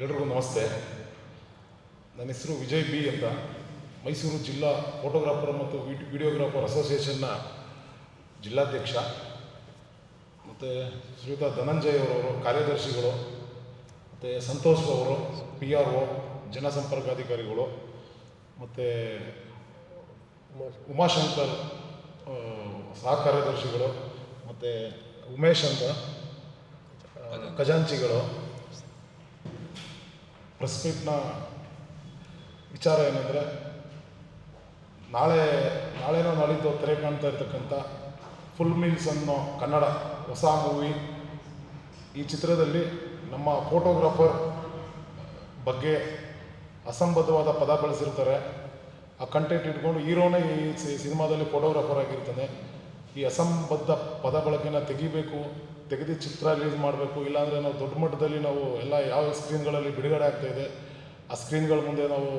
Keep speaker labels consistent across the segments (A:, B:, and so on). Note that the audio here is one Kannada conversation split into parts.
A: ಎಲ್ರಿಗೂ ನಮಸ್ತೆ. ನನ್ನ ಹೆಸರು ವಿಜಯ್ ಬಿ ಅಂತ. ಮೈಸೂರು ಜಿಲ್ಲಾ ಫೋಟೋಗ್ರಾಫರ್ ಮತ್ತು ವಿಡ್- ವಿಡಿಯೋಗ್ರಾಫರ್ ಅಸೋಸಿಯೇಷನ್ನ ಜಿಲ್ಲಾಧ್ಯಕ್ಷ ಮತ್ತು ಶ್ರೀಯುತ ಧನಂಜಯ್ ಅವರವರು, ಕಾರ್ಯದರ್ಶಿಗಳು, ಮತ್ತು ಸಂತೋಷ್ ಅವರು ಪಿ ಆರ್ ಒ ಜನಸಂಪರ್ಕಾಧಿಕಾರಿಗಳು ಮತ್ತು ಉಮಾಶಂಕರ್ ಸಹ ಕಾರ್ಯದರ್ಶಿಗಳು, ಮತ್ತು ಉಮೇಶ್ ಅಂತ ಖಜಾಂಚಿಗಳು ಪ್ರೆಸ್ ಮೀಟ್ನ ವಿಚಾರ ಏನಂದರೆ, ನಾಳೆ, ನಾಳೆನೋ ನಾಳಿದ್ದು ತೆರೆ ಕಾಣ್ತಾ ಇರ್ತಕ್ಕಂಥ ಫುಲ್ ಮೀಲ್ಸ್ ಅನ್ನೋ ಕನ್ನಡ ಹೊಸ ಮೂವಿ, ಈ ಚಿತ್ರದಲ್ಲಿ ನಮ್ಮ ಫೋಟೋಗ್ರಾಫರ್ ಬಗ್ಗೆ ಅಸಂಬದ್ಧವಾದ ಪದ ಬಳಸಿರ್ತಾರೆ. ಆ ಕಂಟೆಂಟ್ ಇಟ್ಕೊಂಡು ಹೀರೋನೇ ಈ ಸಿನಿಮಾದಲ್ಲಿ ಫೋಟೋಗ್ರಾಫರ್ ಆಗಿರ್ತಾನೆ. ಈ ಅಸಂಬದ್ಧ ಪದ ಬಳಕೆನ ತೆಗಿಬೇಕು ತೆಗೆದು ಚಿತ್ರ ರಿಲೀಸ್ ಮಾಡಬೇಕು, ಇಲ್ಲಾಂದರೆ ನಾವು ದೊಡ್ಡ ಮಟ್ಟದಲ್ಲಿ ನಾವು ಎಲ್ಲ ಯಾವ ಸ್ಕ್ರೀನ್ಗಳಲ್ಲಿ ಬಿಡುಗಡೆ ಆಗ್ತಾ ಇದೆ, ಆ ಸ್ಕ್ರೀನ್ಗಳ ಮುಂದೆ ನಾವು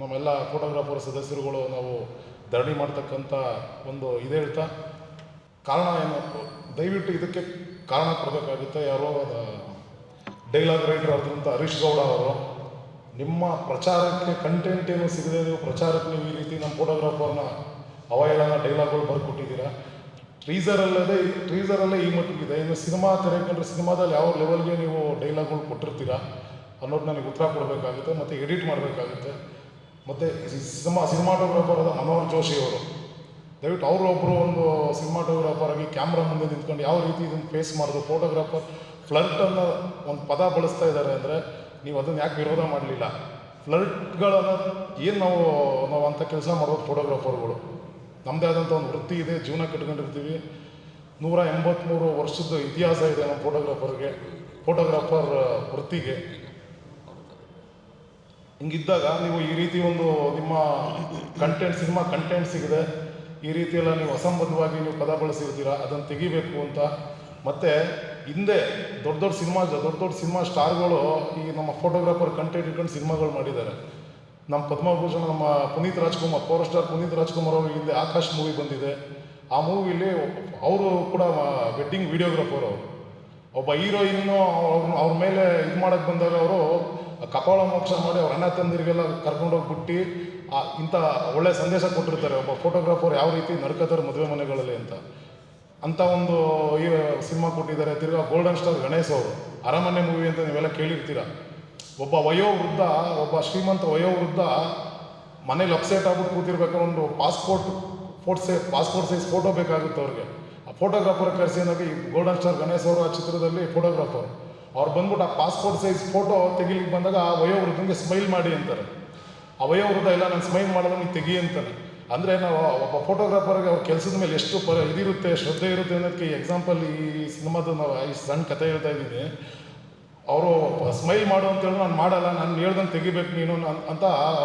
A: ನಮ್ಮೆಲ್ಲ ಫೋಟೋಗ್ರಾಫರ್ ಸದಸ್ಯರುಗಳು ನಾವು ಧರಣಿ ಮಾಡ್ತಕ್ಕಂಥ ಒಂದು ಇದು ಹೇಳ್ತಾ, ಕಾರಣ ಏನು? ದಯವಿಟ್ಟು ಇದಕ್ಕೆ ಕಾರಣ ಕೊಡಬೇಕಾಗುತ್ತೆ. ಯಾರೋ ಡೈಲಾಗ್ ರೈಟರ್ ಆದಂಥ ಹರೀಶ್ ಗೌಡ ಅವರು, ನಿಮ್ಮ ಪ್ರಚಾರಕ್ಕೆ ಕಂಟೆಂಟ್ ಏನು ಸಿಗದೆ ನೀವು ಪ್ರಚಾರಕ್ಕೆ ನೀವು ಈ ರೀತಿ ನಮ್ಮ ಫೋಟೋಗ್ರಾಫರ್ನ ಅವಹೇಳನ ಡೈಲಾಗ್ಗಳು ಬರ್ಕೊಟ್ಟಿದ್ದೀರಾ? ಟ್ರೀಸರಲ್ಲದೆ ಟ್ರೀಸರಲ್ಲೇ ಈ ಮಟ್ಟಿಗಿದೆ ಇನ್ನು ಸಿನಿಮಾ ತೆರೆ ಸಿನಿಮಾದಲ್ಲಿ ಯಾವ ಲೆವೆಲ್ಗೆ ನೀವು ಡೈಲಾಗ್ಗಳು ಕೊಟ್ಟಿರ್ತೀರಾ ಅನ್ನೋದು ನನಗೆ ಉತ್ತರ ಕೊಡಬೇಕಾಗುತ್ತೆ, ಮತ್ತು ಎಡಿಟ್ ಮಾಡಬೇಕಾಗುತ್ತೆ. ಮತ್ತು ಸಿನಿಮಾ ಸಿನಿಮಾಟೋಗ್ರಾಫರ್ ಆದ ಮನೋಹರ್ ಜೋಶಿ ಅವರು, ದಯವಿಟ್ಟು ಅವರು ಒಬ್ಬರು ಒಂದು ಸಿನಿಮಾಟೋಗ್ರಾಫರ್ ಆಗಿ ಕ್ಯಾಮ್ರಾ ಮುಂದೆ ನಿಂತ್ಕೊಂಡು ಯಾವ ರೀತಿ ಇದನ್ನು ಫೇಸ್ ಮಾಡೋದು ಫೋಟೋಗ್ರಾಫರ್ ಫ್ಲರ್ಟ್ ಅನ್ನೋ ಒಂದು ಪದ ಬಳಸ್ತಾ ಇದ್ದಾರೆ ಅಂದರೆ ನೀವು ಅದನ್ನು ಯಾಕೆ ವಿರೋಧ ಮಾಡಲಿಲ್ಲ? ಫ್ಲರ್ಟ್ಗಳನ್ನು ಏನು ನಾವು ನಾವು ಅಂಥ ಕೆಲಸ ಮಾಡೋದು ಫೋಟೋಗ್ರಾಫರ್ಗಳು ನಮ್ಮದೇ ಆದಂಥ ಒಂದು ವೃತ್ತಿ ಇದೆ, ಜೀವನ ಕಟ್ಕೊಂಡಿರ್ತೀವಿ. ನೂರ ಎಂಬತ್ತ್ಮೂರು ವರ್ಷದ ಇತಿಹಾಸ ಇದೆ ನಮ್ಮ ಫೋಟೋಗ್ರಾಫರ್ಗೆ, ಫೋಟೋಗ್ರಾಫರ್ ವೃತ್ತಿಗೆ. ಹಿಂಗಿದ್ದಾಗ ನೀವು ಈ ರೀತಿ ಒಂದು ನಿಮ್ಮ ಕಂಟೆಂಟ್ ಸಿನಿಮಾ ಕಂಟೆಂಟ್ ಸಿಗದೆ ಈ ರೀತಿಯೆಲ್ಲ ನೀವು ಅಸಂಬದ್ಧವಾಗಿ ನೀವು ಪದ ಬಳಸಿರ್ತೀರ, ಅದನ್ನು ತೆಗಿಬೇಕು ಅಂತ. ಮತ್ತು ಹಿಂದೆ ದೊಡ್ಡ ದೊಡ್ಡ ಸಿನಿಮಾ ದೊಡ್ಡ ದೊಡ್ಡ ಸಿನಿಮಾ ಸ್ಟಾರ್ಗಳು ಈ ನಮ್ಮ ಫೋಟೋಗ್ರಾಫರ್ ಕಂಟೆಂಟ್ ಇಟ್ಕೊಂಡು ಸಿನಿಮಾಗಳು ಮಾಡಿದ್ದಾರೆ. ನಮ್ಮ ಪದ್ಮಭೂಷಣ ನಮ್ಮ ಪುನೀತ್ ರಾಜ್ಕುಮಾರ್ ಪವರ್ ಸ್ಟಾರ್ ಪುನೀತ್ ರಾಜ್ಕುಮಾರ್ ಅವರು ಹಿಂದೆ ಆಕಾಶ್ ಮೂವಿ ಬಂದಿದೆ. ಆ ಮೂವಿಲಿ ಅವರು ಕೂಡ ವೆಡ್ಡಿಂಗ್ ವಿಡಿಯೋಗ್ರಾಫರ್ ಅವರು. ಒಬ್ಬ ಹೀರೋಯಿನ್ನು ಅವ್ರ ಅವ್ರ ಮೇಲೆ ಇದು ಮಾಡಕ್ಕೆ ಬಂದಾಗ ಅವರು ಕಪಾಳ ಮೋಕ್ಷ ಮಾಡಿ ಅವ್ರ ಅಣ್ಣ ತಂದಿರಿಗೆಲ್ಲ ಕರ್ಕೊಂಡೋಗ್ಬಿಟ್ಟು ಆ, ಇಂಥ ಒಳ್ಳೆ ಸಂದೇಶ ಕೊಟ್ಟಿರ್ತಾರೆ. ಒಬ್ಬ ಫೋಟೋಗ್ರಾಫರ್ ಯಾವ ರೀತಿ ನಡ್ಕೋತಾರೆ ಮದುವೆ ಮನೆಗಳಲ್ಲಿ ಅಂತ. ಅಂತ ಒಂದು ಈ ಸಿನಿಮಾ ಕೊಟ್ಟಿದ್ದಾರೆ. ತಿರ್ಗಾ ಗೋಲ್ಡನ್ ಸ್ಟಾರ್ ಗಣೇಶ್ ಅವರು. ಅರಮನೆ ಮೂವಿ ಅಂತ ನೀವೆಲ್ಲ ಕೇಳಿರ್ತೀರ. ಒಬ್ಬ ವಯೋವೃದ್ಧ, ಒಬ್ಬ ಶ್ರೀಮಂತ ವಯೋವೃದ್ಧ ಮನೇಲಿ ಅಪ್ಸೆಟ್ ಆಗ್ಬಿಟ್ಟು ಕೂತಿರ್ಬೇಕಾದ್ರೆ ಒಂದು passport photo size passport size photo ಬೇಕಾಗುತ್ತೆ ಅವ್ರಿಗೆ. ಆ ಫೋಟೋಗ್ರಾಫರ್ ಕರೆಸಿ ಈ ಗೋಲ್ಡನ್ ಸ್ಟಾರ್ ಗಣೇಶ್ ಅವರು ಆ ಚಿತ್ರದಲ್ಲಿ ಫೋಟೋಗ್ರಾಫರ್ ಅವ್ರು ಬಂದ್ಬಿಟ್ಟು ಆ ಪಾಸ್ಪೋರ್ಟ್ ಸೈಜ್ ಫೋಟೋ ತೆಗಿಲಿಕ್ಕೆ ಬಂದಾಗ ಆ ವಯೋವೃದ್ಧಂಗೆ ಸ್ಮೈಲ್ ಮಾಡಿ ಅಂತಾರೆ. ಆ ವಯೋವೃದ್ಧ, ಇಲ್ಲ ನಾನು ಸ್ಮೈಲ್ ಮಾಡೋದು ನೀವು ತೆಗಿ ಅಂತಾನೆ ಅಂದರೆ ನಾವು ಒಬ್ಬ ಫೋಟೋಗ್ರಾಫರ್ಗೆ ಅವ್ರ ಕೆಲಸದ ಮೇಲೆ ಎಷ್ಟು ಪ, ಇದಿರುತ್ತೆ, ಶ್ರದ್ಧೆ ಇರುತ್ತೆ ಅನ್ನೋದಕ್ಕೆ ಎಕ್ಸಾಂಪಲ್ ಈ ಸಿನಿಮಾದ ನಾವು, ಈ ಸಣ್ಣ ಕಥೆ ಹೇಳ್ತಾ ಇದ್ದೀನಿ. ಅವರು ಸ್ಮೈಲ್ ಮಾಡು ಅಂತ ಹೇಳಿದ್ರೆ, ನಾನು ಮಾಡಲ್ಲ, ನಾನು ಹೇಳ್ದಂಗೆ ತೆಗಿಬೇಕು ನೀನು ನಾನ್- ಅಂತ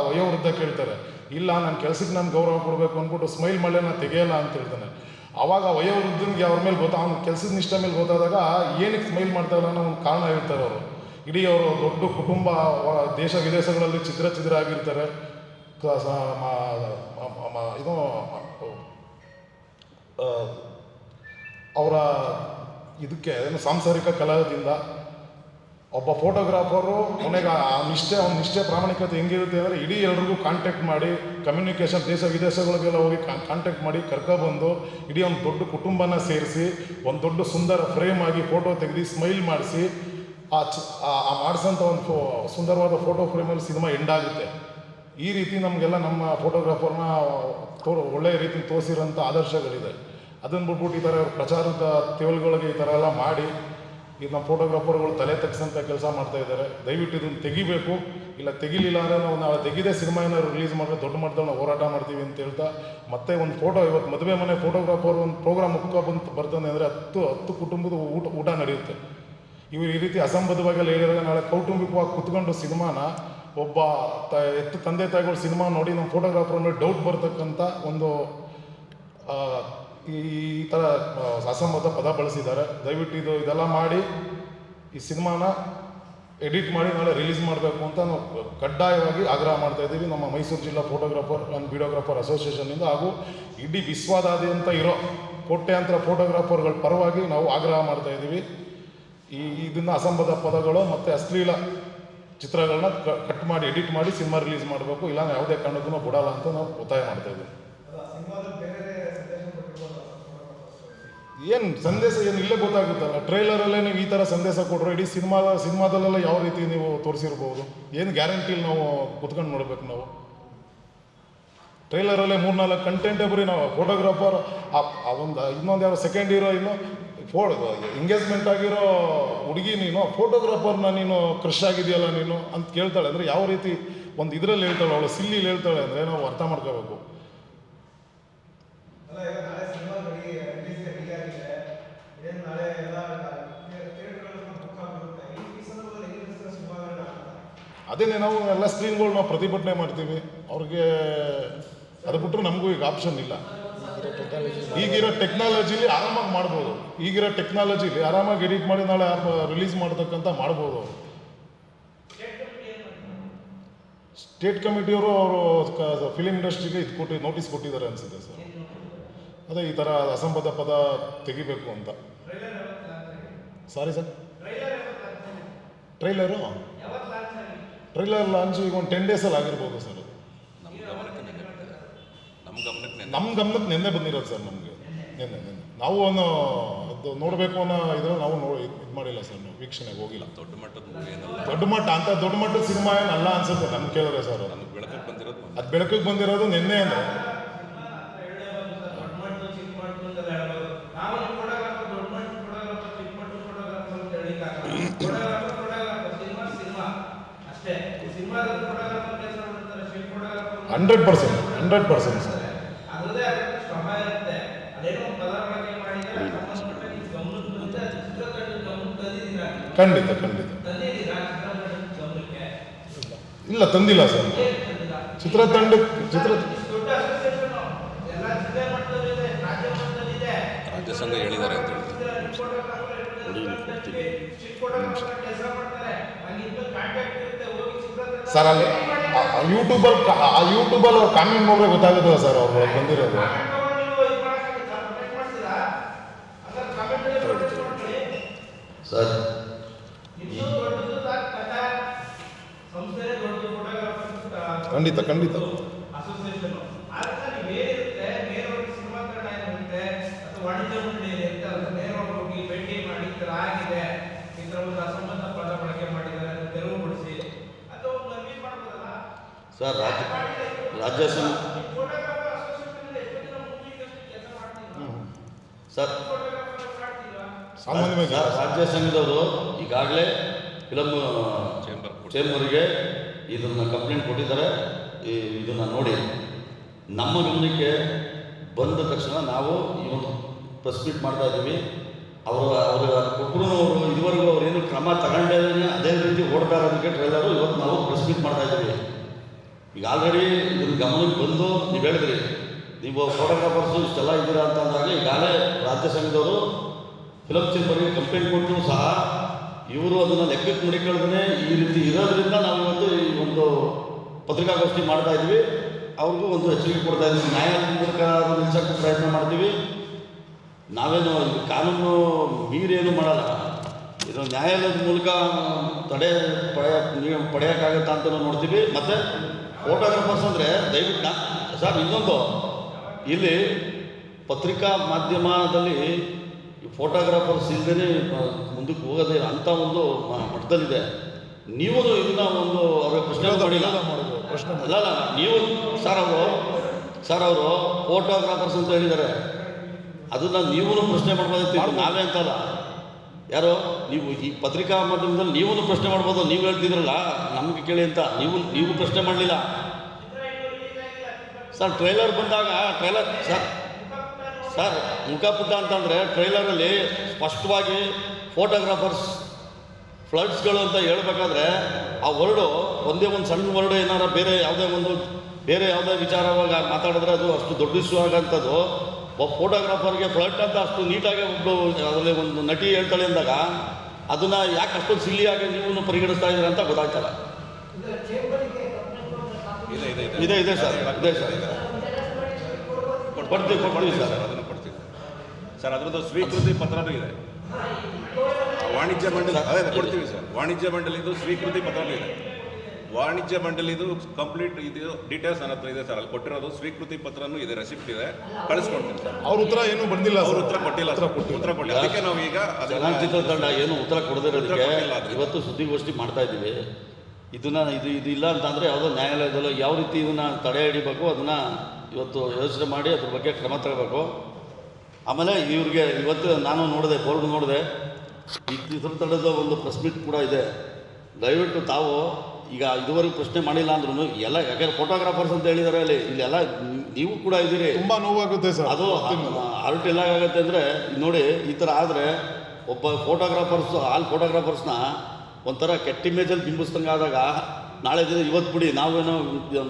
A: ವಯೋವೃದ್ಧ ಕೇಳ್ತಾರೆ. ಇಲ್ಲ ನನ್ನ ಕೆಲಸಕ್ಕೆ ನಾನು ಗೌರವ ಕೊಡಬೇಕು ಅಂದ್ಬಿಟ್ಟು ಸ್ಮೈಲ್ ಮಾಡಲೇ, ನಾನು ತೆಗೆಯಲ್ಲ ಅಂತ ಹೇಳ್ತಾನೆ. ಆವಾಗ ವಯೋವೃದ್ಧನಿಗೆ ಅವ್ರ ಮೇಲೆ ಗೊತ್ತಾ ಅವ್ನು ಕೆಲಸದ ನಿಷ್ಠೆ ಮೇಲೆ ಗೊತ್ತಾದಾಗ ಏನಕ್ಕೆ ಸ್ಮೈಲ್ ಮಾಡ್ತಾ ಇಲ್ಲ ಅನ್ನೋ ಒಂದು ಕಾರಣ ಹೇಳ್ತಾರೆ ಅವರು. ಇಡೀ ಅವರು ದೊಡ್ಡ ಕುಟುಂಬ ದೇಶ ವಿದೇಶಗಳಲ್ಲಿ ಚಿತ್ರ ಚಿದ್ರ ಆಗಿರ್ತಾರೆ. ಇದು ಅವರ ಇದಕ್ಕೆ ಏನು ಸಾಂಸಾರಿಕ ಕಲಹದಿಂದ ಒಬ್ಬ ಫೋಟೋಗ್ರಾಫರು ಕೊನೆಗೆ ಆ ನಿಷ್ಠೆ, ಅವ್ನ ನಿಷ್ಠೆ ಪ್ರಾಮಾಣಿಕತೆ ಹೆಂಗಿರುತ್ತೆ ಅಂದರೆ ಇಡೀ ಎಲ್ರಿಗೂ ಕಾಂಟ್ಯಾಕ್ಟ್ ಮಾಡಿ ಕಮ್ಯುನಿಕೇಷನ್ ದೇಶ, ವಿದೇಶಗಳಿಗೆಲ್ಲ ಹೋಗಿ ಕಾಂಟ್ಯಾಕ್ಟ್ ಮಾಡಿ ಕರ್ಕೊಬಂದು ಇಡೀ ಒಂದು ದೊಡ್ಡ ಕುಟುಂಬನ ಸೇರಿಸಿ, ಒಂದು ದೊಡ್ಡ ಸುಂದರ ಫ್ರೇಮ್ ಆಗಿ ಫೋಟೋ ತೆಗೆದು ಸ್ಮೈಲ್ ಮಾಡಿಸಿ, ಆ ಚ, ಆ- ಮಾಡಿಸೋಂಥ ಒಂದು ಫೋ, ಸುಂದರವಾದ ಫೋಟೋ ಫ್ರೇಮಲ್ಲಿ ಸಿನಿಮಾ ಎಂಡ್ ಆಗುತ್ತೆ. ಈ ರೀತಿ ನಮಗೆಲ್ಲ ನಮ್ಮ ಫೋಟೋಗ್ರಾಫರ್ನ ತೋರ್ ಒಳ್ಳೆಯ ರೀತಿ ತೋರಿಸಿರೋಂಥ ಆದರ್ಶಗಳಿದೆ. ಅದನ್ನು ಬಿಟ್ಬಿಟ್ಟು ಈ ಥರ ಪ್ರಚಾರದ ತೇವಲ್ಗಳಿಗೆ ಈ ಥರ ಎಲ್ಲ ಮಾಡಿ ಇದು ನಮ್ಮ ಫೋಟೋಗ್ರಾಫರ್ಗಳು ತಲೆ ತಗ್ಸಂಥ ಕೆಲಸ ಮಾಡ್ತಾ ಇದ್ದಾರೆ. ದಯವಿಟ್ಟು ಇದನ್ನು ತೆಗಿಬೇಕು. ಇಲ್ಲ, ತೆಗಿಲಿಲ್ಲ ಅಂದರೆ ನಾವು ನಾಳೆ ತೆಗಿದೆ ಸಿನಿಮಾ ಏನಾದ್ರು ರಿಲೀಸ್ ಮಾಡಿದ್ರೆ ದೊಡ್ಡ ಮಟ್ಟದಲ್ಲಿ ನಾವು ಹೋರಾಟ ಮಾಡ್ತೀವಿ ಅಂತ ಹೇಳ್ತಾ, ಮತ್ತೆ ಒಂದು ಫೋಟೋ ಇವತ್ತು ಮದುವೆ ಮನೆ ಫೋಟೋಗ್ರಾಫರ್ ಒಂದು ಪ್ರೋಗ್ರಾಮ್ ಮುಖ ಬಂದು ಬರ್ತಾನೆ ಅಂದರೆ ಹತ್ತು ಹತ್ತು ಕುಟುಂಬದ ಊಟ ಊಟ ನಡೆಯುತ್ತೆ. ಇವ್ರು ಈ ರೀತಿ ಅಸಂಬದ್ಧವಾಗಿ ಹೇಳಿದಾಗ ನಾಳೆ ಕೌಟುಂಬಿಕವಾಗಿ ಕುತ್ಕೊಂಡು ಸಿನಿಮಾನ ಒಬ್ಬ ತ, ಎತ್ತು ತಂದೆ ತಾಯಿಗಳು ಸಿನಿಮಾ ನೋಡಿ ನಮ್ಮ ಫೋಟೋಗ್ರಾಫರ್ ಮೇಲೆ ಡೌಟ್ ಬರ್ತಕ್ಕಂಥ ಒಂದು ಈ ಥರ ಅಸಂಬದ್ಧ ಪದ ಬಳಸಿದ್ದಾರೆ. ದಯವಿಟ್ಟು ಇದು ಇದೆಲ್ಲ ಮಾಡಿ, ಈ ಸಿನಿಮಾನ ಎಡಿಟ್ ಮಾಡಿ, ನಾಳೆ ರಿಲೀಸ್ ಮಾಡಬೇಕು ಅಂತ ನಾವು ಕಡ್ಡಾಯವಾಗಿ ಆಗ್ರಹ ಮಾಡ್ತಾ ಇದ್ದೀವಿ. ನಮ್ಮ ಮೈಸೂರು ಜಿಲ್ಲಾ ಫೋಟೋಗ್ರಾಫರ್ ಆ್ಯಂಡ್ ವಿಡಿಯೋಗ್ರಾಫರ್ ಅಸೋಸಿಯೇಷನ್ನಿಂದ ಹಾಗೂ ಇಡೀ ವಿಶ್ವದಾದ್ಯಂತ ಇರೋ ಕೋಟ್ಯಾಂತರ ಫೋಟೋಗ್ರಾಫರ್ಗಳ ಪರವಾಗಿ ನಾವು ಆಗ್ರಹ ಮಾಡ್ತಾ ಇದ್ದೀವಿ. ಈ, ಇದನ್ನು ಅಸಂಬದ್ಧ ಪದಗಳು ಮತ್ತು ಅಶ್ಲೀಲ ಚಿತ್ರಗಳನ್ನ ಕಟ್ ಮಾಡಿ ಎಡಿಟ್ ಮಾಡಿ, ಸಿನಿಮಾ ರಿಲೀಸ್ ಮಾಡಬೇಕು. ಇಲ್ಲ ಯಾವುದೇ ಕಾರಣಕ್ಕೂ ಬಿಡಲ್ಲ ಅಂತ ನಾವು ಒತ್ತಾಯ ಮಾಡ್ತಾ ಇದ್ದೀವಿ. ಏನು ಸಂದೇಶ ಏನು ಇಲ್ಲೇ ಗೊತ್ತಾಗುತ್ತಲ್ಲ? ಟ್ರೈಲರಲ್ಲೇ ನೀವು ಈ ಥರ ಸಂದೇಶ ಕೊಟ್ಟರು ಇಡೀ ಸಿನಿಮಾದ ಸಿನಿಮಾದಲ್ಲೆಲ್ಲ ಯಾವ ರೀತಿ ನೀವು ತೋರಿಸಿರ್ಬೋದು? ಏನು ಗ್ಯಾರಂಟಿ ನಾವು ಕುತ್ಕೊಂಡು ನೋಡ್ಬೇಕು ನಾವು? ಟ್ರೈಲರಲ್ಲೇ ಮೂರ್ನಾಲ್ಕು ಕಂಟೆಂಟೇ ಬರೀ ನಾವು ಫೋಟೋಗ್ರಾಫರ್ ಆ ಒಂದು, ಇನ್ನೊಂದು ಯಾವ ಸೆಕೆಂಡ್ ಇರೋ ಇನ್ನು, ಫೋ ಎಂಗೇಜ್ಮೆಂಟ್ ಆಗಿರೋ ಹುಡುಗಿ ನೀನು ಫೋಟೋಗ್ರಾಫರ್ನ ನೀನು ಕ್ರಶ್ ಆಗಿದೆಯಲ್ಲ ನೀನು ಅಂತ ಕೇಳ್ತಾಳೆ. ಅಂದರೆ ಯಾವ ರೀತಿ ಒಂದು ಇದರಲ್ಲಿ ಹೇಳ್ತಾಳೆ, ಅವಳು ಸಿಲ್ಲಿಲಿ ಹೇಳ್ತಾಳೆ ಅಂದರೆ ನಾವು ಅರ್ಥ ಮಾಡ್ಕೋಬೇಕು
B: ಅಲ್ಲ ಈಗ ನಾಳೆ ಸಿನಿಮಾ ರೆಡಿ ರಿಲೀಸ್ ರೆಡಿ ಆಗಿದೆ ಏನು ನಾಳೆ ಎಲ್ಲ ಥಿಯೇಟರ್ಗಳನ್ನ ಬುಕ್ ಆಗಿರುತ್ತೆ ಈ ಈ ಸಂದರ್ಭದಲ್ಲಿ ಹೆಂಗಿರುತ್ತೆ ಸಿನಿಮಾಗಳನ್ನ
A: ಅದೇನೇ ನಾವು ಎಲ್ಲ ಸ್ಕ್ರೀನ್ಗಳನ್ನ ಪ್ರತಿಭಟನೆ ಮಾಡ್ತೀವಿ. ಅವ್ರಿಗೆ ಅದು ಬಿಟ್ಟರೆ ನಮಗೂ ಈಗ ಆಪ್ಷನ್ ಇಲ್ಲ. ಈಗಿರೋ ಟೆಕ್ನಾಲಜಿಲಿ ಆರಾಮಾಗಿ ಮಾಡ್ಬೋದು. ಈಗಿರೋ ಟೆಕ್ನಾಲಜಿಲಿ ಆರಾಮಾಗಿ ಎಡಿಟ್ ಮಾಡಿ ನಾಳೆ ರಿಲೀಸ್ ಮಾಡ್ತಕ್ಕಂಥ ಮಾಡ್ಬೋದು ಸ್ಟೇಟ್ ಕಮಿಟಿಯವರು ಅವರು ಫಿಲಿಂ ಇಂಡಸ್ಟ್ರಿಗೆ ಇದು ಕೊಟ್ಟು ನೋಟಿಸ್ ಕೊಟ್ಟಿದ್ದಾರೆ ಅನಿಸುತ್ತೆ ಸರ್. ಅದೇ ಈ ಥರ ಅಸಂಬದ್ಧ ಪದ ತೆಗಿಬೇಕು ಅಂತ. Sorry. Sir trailer trailer launch ಈಗ ಒಂದು ಟೆನ್ ಡೇಸಲ್ಲಿ ಆಗಿರ್ಬೋದು ಸರ್.
C: ನಮ್ಮ ಗಮನಕ್ಕೆ ನಿನ್ನೆ
A: ಬಂದಿರೋದು ಸರ್ ನಮಗೆ. ನಿನ್ನೆ ನಿನ್ನೆ. ನಾವು ಒಂದು ಅದು ನೋಡಬೇಕು ಅನ್ನೋ ಇದ್ರಲ್ಲಿ ನಾವು ನೋಡಿ ಇದು ಮಾಡಿಲ್ಲ ಸರ್ ನಾವು ವೀಕ್ಷಣೆಗೆ ಹೋಗಿಲ್ಲ.
C: ದೊಡ್ಡ ಮಟ್ಟದ
A: ದೊಡ್ಡ ಮಟ್ಟ ಅಂತ ದೊಡ್ಡ ಮಟ್ಟದ ಸಿನಿಮಾ ಏನಲ್ಲ ಅನ್ಸುತ್ತೆ ನಮ್ಗೆ ಕೇಳಿದ್ರೆ ಸರ್. ಅದು ಬೆಳಕಿಗೆ ಬಂದಿರೋದು ನಿನ್ನೆ ಅಂದರೆ
B: ದೊಡ್ಡ ಮಟ್ಟು ಚಿಕ್ಕ ಮಟ್ಟು ಅಂತ ಹೇಳ್ಬೋದು ನಾವು ಫೋಟೋಗ್ರಾಫರ್ ದೊಡ್ಡ ಮಟ್ಟು ಫೋಟೋಗ್ರಾಫರ್ ಚಿಕ್ಕ ಮಟ್ಟು ಫೋಟೋಗ್ರಾಫರ್ ಅಂತ ಹೇಳಿಕ್ಕಾಗಲ್ಲ ಫೋಟೋಗ್ರಾಫರ್ ಫೋಟೋಗ್ರಾಫರ್ ಸಿನಿಮಾ ಸಿನಿಮಾ ಅಷ್ಟೇ ಸಿನಿಮಾದಲ್ಲಿ ಫೋಟೋಗ್ರಾಫರ್ ಕೆಲಸ ಮಾಡ್ತಾರೆ ಶಿಲ್ಪ photographer
A: hundred percent hundred percent sir? ಖಂಡಿತ ಖಂಡಿತ. ಇಲ್ಲ ತಂದಿಲ್ಲ ಸರ್. ಚಿತ್ರತಂಡ ಚಿತ್ರ
B: ರಾಜ್ಯ
C: ಸಂಘ ಹೇಳಿದ್ದಾರೆ ಅಂತ ಹೇಳ್ತಾರೆ.
A: ಸರ್ ಅಲ್ಲಿ ಯೂಟ್ಯೂಬಲ್ಲಿ ಆ ಯೂಟ್ಯೂಬಲ್ಲಿ ಅವ್ರು ಕಾಮೆಂಟ್ ನೋಡ್ರೆ ಗೊತ್ತಾಗುತ್ತಲ್ಲ ಸರ್ ಅವ್ರು ಬಂದಿರೋದು?
D: ಸರ್
A: ಖಂಡಿತ ಖಂಡಿತ.
B: ವಾಣಿಜ್ಯ ಮಂಡಳಿ ಅಂತ ನೇರವಾಗಿ ಹೋಗಿ ಭೇಟಿ ಮಾಡಿ ಈ ಥರ ಆಗಿದೆ. ಈ ಥರ ಒಂದು ಪದ ಬಳಕೆ ಮಾಡಿದ್ದಾರೆ ಅದನ್ನ ತೆರವುಗೊಳಿಸಿ ಅಥವಾ ಒಂದು ಮನವಿ ಮಾಡ್ಬೋದಲ್ಲ
D: ಸರ್ ರಾಜ್ಯ ರಾಜ್ಯ ಸರ್
A: ಸಾಮಾನ್ಯವಾಗಿ
D: ರಾಜ್ಯ ಸಂಘದವರು ಈಗಾಗಲೇ ಫಿಲಮ್. ಚೇಂಬರ್ಗೆ ಇದನ್ನು ಕಂಪ್ಲೇಂಟ್ ಕೊಟ್ಟಿದ್ದಾರೆ. ಈ ಇದನ್ನು ನೋಡಿ ನಮ್ಮ ಗಮನಕ್ಕೆ ಬಂದ ತಕ್ಷಣ ನಾವು ಈ ಒಂದು ಪ್ರೆಸ್ ಮೀಟ್ ಮಾಡ್ತಾ ಇದ್ದೀವಿ. ಅವರು ಅವರು ಕೊಟ್ಟರು ಅವರು ಇದುವರೆಗೂ ಅವ್ರೇನು ಕ್ರಮ ತಗೊಂಡೇ ಅದೇ ರೀತಿ ಓಡ್ತಾ ಇರೋದಕ್ಕೆ ಟ್ರೈಲರು ಇವತ್ತು ನಾವು ಪ್ರೆಸ್ ಮೀಟ್ ಮಾಡ್ತಾ ಇದ್ದೀವಿ. ಈಗ ಆಲ್ರೆಡಿ ಇದನ್ನ ಗಮನಕ್ಕೆ ಬಂದು ನೀವು ಹೇಳಿದ್ರಿ, ನೀವು ಫೋಟೋಗ್ರಾಫರ್ಸು ಇಷ್ಟೆಲ್ಲ ಇದ್ದೀರಾ ಅಂತ ಅಂದಾಗ ಈಗಾಗಲೇ ರಾಜ್ಯ ಸಂಘದವರು ಫಿಲಮ್ ಚೇಂಬರ್ಗೆ ಕಂಪ್ಲೇಂಟ್ ಕೊಟ್ಟರು ಸಹ ಇವರು ಅದನ್ನು ಲೆಕ್ಕಕ್ಕೆ ಮಡಿಕೊಳ್ಳದೇ ಈ ರೀತಿ ಇರೋದ್ರಿಂದ ನಾವು ಇವತ್ತು ಈ ಒಂದು ಪತ್ರಿಕಾಗೋಷ್ಠಿ ಮಾಡ್ತಾ ಇದ್ವಿ ಅವ್ರಿಗೂ ಒಂದು ಎಚ್ಚರಿಕೆ ಕೊಡ್ತಾ ಇದ್ವಿ ನ್ಯಾಯಾಲಯದ ಮೂಲಕ ನಿಲ್ಸೋಕ್ಕೆ ಪ್ರಯತ್ನ ಮಾಡ್ತೀವಿ. ನಾವೇನು ಕಾನೂನು ಮೀರೇನು ಮಾಡಲ್ಲ. ಇದು ನ್ಯಾಯಾಲಯದ ಮೂಲಕ ತಡೆ ಪಡೆಯ ಪಡೆಯೋಕ್ಕಾಗತ್ತಾ ಅಂತ ನೋಡ್ತೀವಿ. ಮತ್ತು ಫೋಟೋಗ್ರಾಫರ್ಸ್ ಅಂದರೆ ದಯವಿಟ್ಟು ನಾ ಸರ್ ಇನ್ನೊಂದು. ಇಲ್ಲಿ ಪತ್ರಿಕಾ ಮಾಧ್ಯಮದಲ್ಲಿ ಈ ಫೋಟೋಗ್ರಾಫರ್ಸ್ ಇಲ್ಲದೇ ಮುಂದಕ್ಕೆ ಹೋಗೋದೇ ಅಂಥ ಒಂದು ಮಟ್ಟದಲ್ಲಿದೆ ನೀವು ಇದನ್ನ ಒಂದು ಅವರ ಪ್ರಶ್ನೆ ಮಾಡಿಲ್ಲ.
A: ಮಾಡೋದು ಪ್ರಶ್ನೆ
D: ಅಲ್ಲ ನೀವು ಸರ್ ಅವರು ಸರ್ ಅವರು ಫೋಟೋಗ್ರಾಫರ್ಸ್ ಅಂತ ಹೇಳಿದ್ದಾರೆ. ಅದನ್ನ ನೀವು ಪ್ರಶ್ನೆ ಮಾಡ್ಬೋದಿತ್ತು ನಾವೇ ಅಂತಲ್ಲ. ಯಾರು, ನೀವು ಈ ಪತ್ರಿಕಾ ಮಾಧ್ಯಮದಲ್ಲಿ ನೀವು ಪ್ರಶ್ನೆ ಮಾಡ್ಬೋದು, ನೀವು ಹೇಳ್ತಿದ್ರಲ್ಲ, ನಮಗೆ ಕೇಳಿ ಅಂತ, ನೀವು ನೀವು ಪ್ರಶ್ನೆ ಮಾಡಲಿಲ್ಲ. ಸರ್, ಟ್ರೈಲರ್ ಬಂದಾಗ, ಟ್ರೈಲರ್, ಸರ್ ಸರ್ ಮುಖಪುಟ ಅಂತಂದರೆ ಟ್ರೈಲರಲ್ಲಿ ಸ್ಪಷ್ಟವಾಗಿ ಫೋಟೋಗ್ರಾಫರ್ಸ್, ಫ್ಲಡ್ಸ್ಗಳು ಅಂತ ಹೇಳ್ಬೇಕಾದ್ರೆ, ಆ ವರ್ಡು ಒಂದೇ ಒಂದು ಸಣ್ಣ ವರ್ಡ್ ಏನಾರ ಬೇರೆ ಯಾವುದೇ ಒಂದು, ಬೇರೆ ಯಾವುದೇ ವಿಚಾರವಾಗ ಮಾತಾಡಿದ್ರೆ ಅದು ಅಷ್ಟು ದೊಡ್ಡ ಇಶ್ಯೂ ಆಗೋಂಥದ್ದು. ಒಬ್ಬ ಫೋಟೋಗ್ರಾಫರ್ಗೆ ಫ್ಲರ್ಟ್ ಅಂತ ಅಷ್ಟು ನೀಟಾಗಿ ಒಬ್ಬಳು ಅದರಲ್ಲಿ ಒಂದು ನಟಿ ಹೇಳ್ತಾಳೆ ಅಂದಾಗ ಅದನ್ನು ಯಾಕೆ ಅಷ್ಟೊಂದು ಸಿಲ್ಲಿಯಾಗಿ ನೀವು ಪರಿಗಣಿಸ್ತಾ ಇದ್ದೀರ ಅಂತ ಗೊತ್ತಾಗ್ತಲ್ಲ
C: ಇದೆ ಇದೆ
D: ಸರ್ ಇದೆ ಸರ್. ಕೊಡ್ತೀವಿ ಕೊಡ್ತೀವಿ ಸರ್.
C: ಅದನ್ನು ಕೊಡ್ತೀವಿ ಸರ್. ಅದರದ್ದು ಸ್ವೀಕೃತಿ ಪತ್ರನೂ ಇದೆ. ವಾಣಿಜ್ಯ ಮಂಡಳಿ ಅದೇ ಕೊಡ್ತೀವಿ ಸರ್. ವಾಣಿಜ್ಯ ಮಂಡಳಿದು ಸ್ವೀಕೃತಿ ಪತ್ರನೂ ಇದೆ.
E: ವಾಣಿಜ್ಯ ಮಂಡಳಿದು ಕಂಪ್ಲೀಟ್ ಇದು ಡೀಟೇಲ್ಸ್ ನನ್ನ ಹತ್ರ ಇದೆ ಸರ್. ಅಲ್ಲಿ ಕೊಟ್ಟಿರೋದು ಸ್ವೀಕೃತಿ ಪತ್ರನೂ ಇದೆ ರೆಸಿಪ್ಟ್ ಇದೆ. ಕಳಿಸ್ಕೊಡ್ತೀನಿ ಸರ್.
A: ಅವ್ರ ಉತ್ತರ ಏನೂ ಬಂದಿಲ್ಲ
E: ಅವ್ರ ಉತ್ತರ ಕೊಟ್ಟಿಲ್ಲ ಸರ್.
A: ಕೊಟ್ಟಿಲ್ಲ.
E: ಉತ್ತರ ಕೊಟ್ಟಿಲ್ಲ. ಅದಕ್ಕೆ ನಾವು ಈಗ
D: ಚಲನಚಿತ್ರ ತಂಡ ಏನು ಉತ್ತರ ಕೊಡದಿರೋದಕ್ಕೆ ಇವತ್ತು ಸುದ್ದಿಗೋಷ್ಠಿ ಮಾಡ್ತಾ ಇದ್ದೀವಿ. ಇದನ್ನ ಇದು ಇದು ಇಲ್ಲ ಅಂತಂದರೆ ಯಾವುದೋ ನ್ಯಾಯಾಲಯದಲ್ಲೋ ಯಾವ ರೀತಿ ಇದನ್ನ ತಡೆ ಹಿಡಿಬೇಕು ಅದನ್ನ ಇವತ್ತು ಯೋಚನೆ ಮಾಡಿ ಅದ್ರ ಬಗ್ಗೆ ಕ್ರಮ ತಗೋಬೇಕು. ಆಮೇಲೆ ಇವ್ರಿಗೆ ಇವತ್ತು ನಾನು ನೋಡಿದೆ ಬೋರ್ಡ್ ನೋಡಿದೆ. ಈ ಚಿತ್ರತಂಡದ ಒಂದು ಪ್ರೆಸ್ ಮೀಟ್ ಕೂಡ ಇದೆ. ದಯವಿಟ್ಟು ತಾವು ಈಗ ಇದುವರೆಗೂ ಪ್ರಶ್ನೆ ಮಾಡಿಲ್ಲ ಅಂದ್ರೂ ಎಲ್ಲ ಯಾಕಂದ್ರೆ ಫೋಟೋಗ್ರಾಫರ್ಸ್ ಅಂತ ಹೇಳಿದಾರೆ ಅಲ್ಲಿ? ಇಲ್ಲೆಲ್ಲ ನೀವು ಕೂಡ ಇದ್ದೀರಿ.
A: ತುಂಬಾ ನೋವಾಗುತ್ತೆ ಸರ್.
D: ಅದು ಅರ್ಟ್ ಎಲ್ಲ ಆಗುತ್ತೆ ಅಂದರೆ ನೋಡಿ ಈ ಥರ ಆದರೆ ಒಬ್ಬ ಫೋಟೋಗ್ರಾಫರ್ಸ್ ಆಲ್ ಫೋಟೋಗ್ರಾಫರ್ಸ್ನ ಒಂಥರ ಕೆಟ್ಟ ಇಮೇಜಲ್ಲಿ ಬಿಂಬಿಸ್ದಂಗೆ ಆದಾಗ ನಾಳೆ ದಿನ ಇವತ್ತು ಬಿಡಿ ನಾವೇನೋ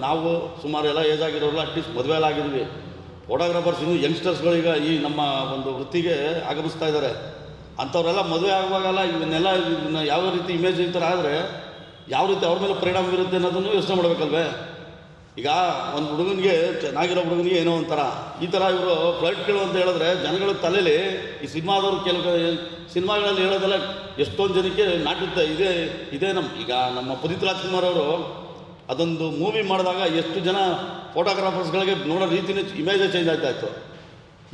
D: ನಾವು ಸುಮಾರು ಎಲ್ಲ ಏಜ್ ಆಗಿರೋಲ್ಲ ಅಟ್ಲೀಸ್ಟ್ ಮದುವೆ ಎಲ್ಲ ಆಗಿದ್ವಿ. ಫೋಟೋಗ್ರಾಫರ್ಸ್ ಇನ್ನೂ ಯಂಗ್ಸ್ಟರ್ಸ್ಗಳೀಗ ಈ ನಮ್ಮ ಒಂದು ವೃತ್ತಿಗೆ ಆಗಮಿಸ್ತಾ ಇದ್ದಾರೆ ಅಂಥವರೆಲ್ಲ ಮದುವೆ ಆಗುವಾಗೆಲ್ಲ ಇವನ್ನೆಲ್ಲ ಇವನ್ನ ಯಾವ ರೀತಿ ಇಮೇಜ್ ಈ ಥರ ಆದರೆ ಯಾವ ರೀತಿ ಅವ್ರ ಮೇಲೆ ಪರಿಣಾಮ ಬೀರುತ್ತೆ ಅನ್ನೋದನ್ನು ಯೋಚನೆ ಮಾಡಬೇಕಲ್ವೇ? ಈಗ ಒಂದು ಹುಡುಗನಿಗೆ, ಚೆನ್ನಾಗಿರೋ ಹುಡುಗನಿಗೆ ಏನೋ ಒಂಥರ. ಈ ಥರ ಇವರು ಫ್ಲೈಟ್ಗಳು ಅಂತ ಹೇಳಿದ್ರೆ ಜನಗಳ ತಲೆಯಲ್ಲಿ ಈ ಸಿನಿಮಾದವ್ರು ಕೆಲವು ಸಿನಿಮಾಗಳಲ್ಲಿ ಹೇಳೋದೆಲ್ಲ ಎಷ್ಟೊಂದು ಜನಕ್ಕೆ ನಾಟುತ್ತೆ. ಇದೇ ಇದೇ ನಮ್ಮ ಈಗ ನಮ್ಮ ಪುನೀತ್ ರಾಜ್ಕುಮಾರ್ ಅವರು ಅದೊಂದು ಮೂವಿ ಮಾಡಿದಾಗ ಎಷ್ಟು ಜನ ಫೋಟೋಗ್ರಾಫರ್ಸ್ಗಳಿಗೆ ನೋಡೋ ರೀತಿಯೇ ಇಮೇಜೇ ಚೇಂಜ್ ಆಗ್ತಾ ಇತ್ತು.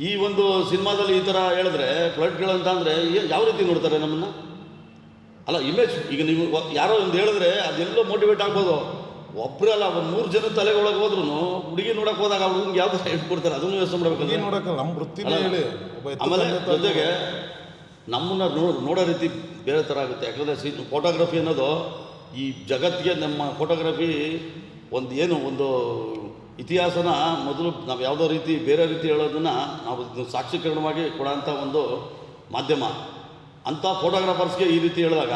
D: ಈ ಒಂದು ಸಿನಿಮಾದಲ್ಲಿ ಈ ಥರ ಹೇಳಿದ್ರೆ ಫ್ಲೈಟ್ಗಳು ಅಂತ ಅಂದರೆ ಯಾವ ರೀತಿ ನೋಡ್ತಾರೆ ನಮ್ಮನ್ನು? ಅಲ್ಲ ಇಮೇಜ್ ಈಗ ನೀವು ಯಾರೋ ಒಂದು ಹೇಳಿದ್ರೆ ಅದೆಲ್ಲೋ ಮೋಟಿವೇಟ್ ಆಗ್ಬೋದು. ಒಬ್ಬರೇ ಅಲ್ಲ ಒಂದು ಮೂರು ಜನ ತಲೆಗೊಳಗೆ ಹೋದ್ರು ಹುಡುಗಿ ನೋಡಕ್ಕೆ ಹೋದಾಗ ಅವ್ರು ಹುಡುಗಿ ಯಾವ್ದು ಹೇಳ್ಕೊಡ್ತಾರೆ ಅದನ್ನು ಯೋಚನೆ
A: ಮಾಡ್ಬೇಕು ನಮ್ಮ
D: ವೃತ್ತಿ
A: ಹೇಳಿ.
D: ಆಮೇಲೆ ಜೊತೆಗೆ ನಮ್ಮನ್ನ ನೋಡೋ ರೀತಿ ಬೇರೆ ಥರ ಆಗುತ್ತೆ. ಯಾಕಂದರೆ ಸಿ ಫೋಟೋಗ್ರಫಿ ಅನ್ನೋದು ಈ ಜಗತ್ತಿಗೆ ನಮ್ಮ ಫೋಟೋಗ್ರಫಿ ಒಂದು ಏನು ಒಂದು ಇತಿಹಾಸನ ಮೊದಲು ನಾವು ಯಾವುದೋ ರೀತಿ ಬೇರೆ ರೀತಿ ಹೇಳೋದನ್ನು ನಾವು ಸಾಕ್ಷೀಕರಣವಾಗಿ ಕೊಡೋಂಥ ಒಂದು ಮಾಧ್ಯಮ. ಅಂಥ ಫೋಟೋಗ್ರಾಫರ್ಸ್ಗೆ ಈ ರೀತಿ ಹೇಳಿದಾಗ